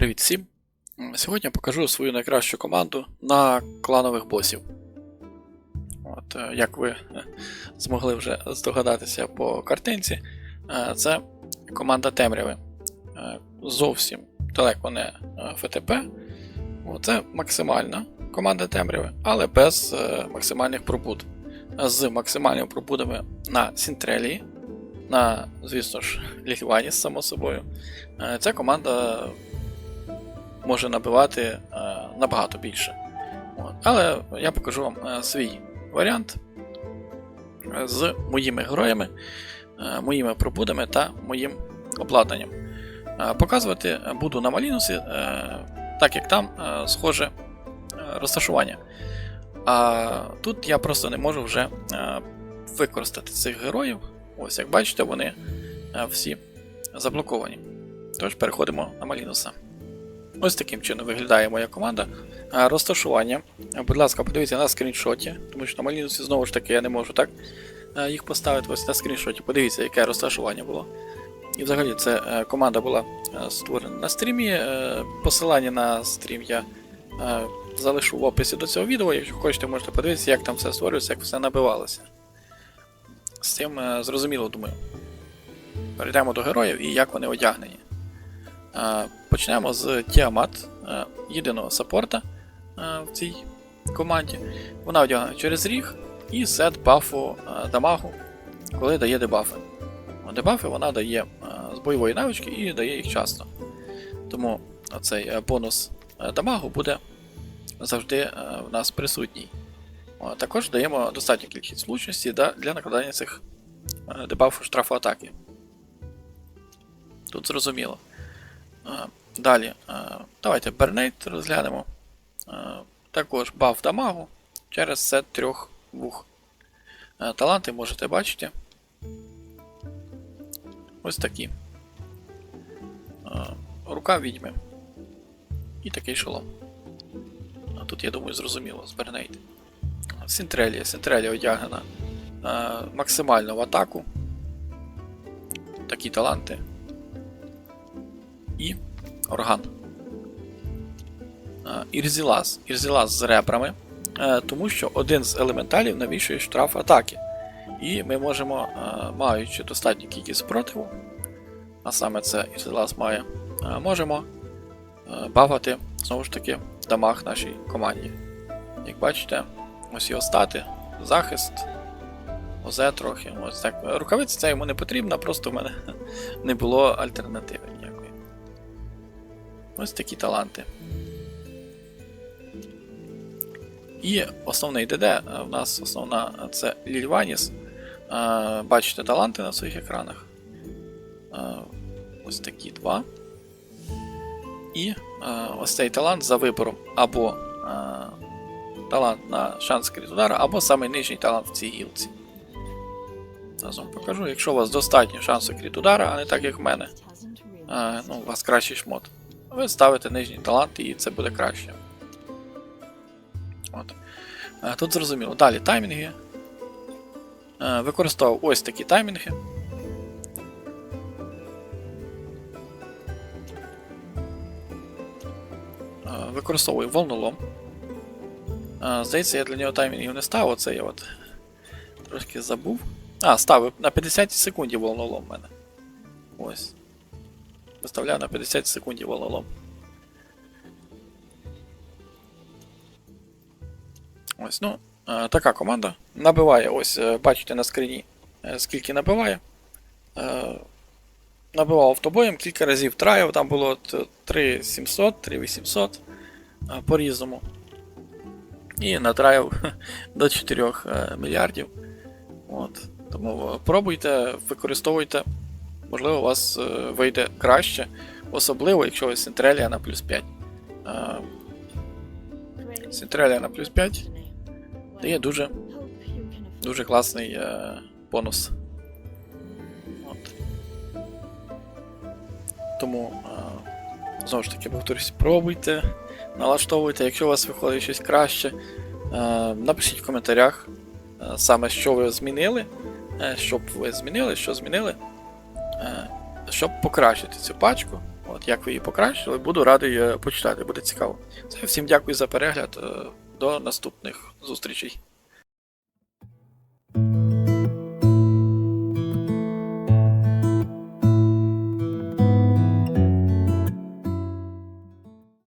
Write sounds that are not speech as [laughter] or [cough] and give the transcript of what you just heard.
Привіт всім! Сьогодні я покажу свою найкращу команду на кланових босів. От, е, як ви е, змогли вже здогадатися по картинці, е, це команда темряви. Зовсім далеко не ФТП. Це максимальна команда темряви, але без максимальних пробуд. З максимальними пробудами на Сінтрелії, на, звісно ж, [laughs] Лігваніс, само собою. Ця команда може набивати е, набагато більше. От. Але я покажу вам е, свій варіант е, з моїми героями, моїми пробудами та моїм обладнанням. Показувати буду на Малінусі, так як там схоже розташування. А тут я просто не можу вже використати цих героїв. Ось як бачите, вони всі заблоковані. Тож переходимо на Малінуса. Ось таким чином виглядає моя команда. Розташування. Будь ласка, подивіться на скріншоті, тому що на Малінусі знову ж таки я не можу так їх поставити. Ось на скріншоті. Подивіться, яке розташування було. І взагалі це е, команда була е, створена на стрімі. Е, Посилання на стрім я е, залишу в описі до цього відео. Якщо хочете, можете подивитися, як там все створюється, як все набивалося. З цим е, зрозуміло, думаю. Перейдемо до героїв і як вони одягнені. Почнемо з Тіамат, е, єдиного саппорта е, в цій команді. Вона одягнена через ріг і сет бафу е, дамагу, коли дає дебафи. Дебафи вона дає з бойової навички і дає їх часто. Тому цей бонус дамагу буде завжди в нас присутній. Також даємо достатню кількість влучності для накладання цих дебафу штрафу атаки. Тут зрозуміло. Далі, е, давайте Бернейт розглянемо. Е, Також баф дамагу через сет трьох вух. Е, Таланти можете бачити. Ось такі. Рука відьми. І такий шолом. Тут, я думаю, зрозуміло з Бернейт. Сінтрелія. Сінтрелія одягнена максимально в атаку. Такі таланти. І орган. Е, Ірзілас. Ірзілас з ребрами, е, тому що один з елементалів навішує штраф атаки. І ми можемо, е, маючи достатню кількість спротиву, а саме це Ірзілас має, можемо бавити знову ж таки дамаг нашій команді. Як бачите, ось його стати, захист, озе трохи. Ось так. Рукавиці це йому не потрібна, просто в мене [laughs] не було альтернативи. Ось такі таланти. І основний ДД е, в нас основна е, це Лільваніс. Е, Бачите таланти на своїх екранах. Ось такі два. І ось цей талант за вибором або талант на шанс кріт удара, або самий нижній талант в цій гілці. Разом покажу. Якщо у вас достатньо шансу кріт удара, а не так як в мене, ну, у вас кращий шмот. Ви ставите нижній талант і це буде краще. От. Е, Тут зрозуміло. Далі таймінги. Е, Використовував ось такі таймінги. Е, Використовую волнолом. Здається, я для нього таймінгів не ставив, оце я от трошки забув. А, ставив на 50 секунді волнолом в мене. Ось. Виставляю на 50 секунд вололом. Ось, ну, е, така команда. Набиває, ось, е, бачите на скрині, е, скільки набиває. Набивав автобоєм кілька разів траїв, там було 3700, 3800 е, по-різному. І натраїв [laughs] до 4 е, мільярдів. От. Тому пробуйте, використовуйте можливо, у вас е, вийде краще, особливо, якщо ви Синтрелія на плюс 5. Е, Синтрелія на плюс 5 дає дуже, дуже класний е, бонус. От. Тому, е, знову ж таки, повторюсь, пробуйте, налаштовуйте, якщо у вас виходить щось краще, напишіть в коментарях саме, що ви змінили, е, що б ви змінили, що змінили. Щоб покращити цю пачку. От, як ви її покращили, буду радий е, почитати, буде цікаво. Це всім дякую за перегляд. е, До наступних зустрічей.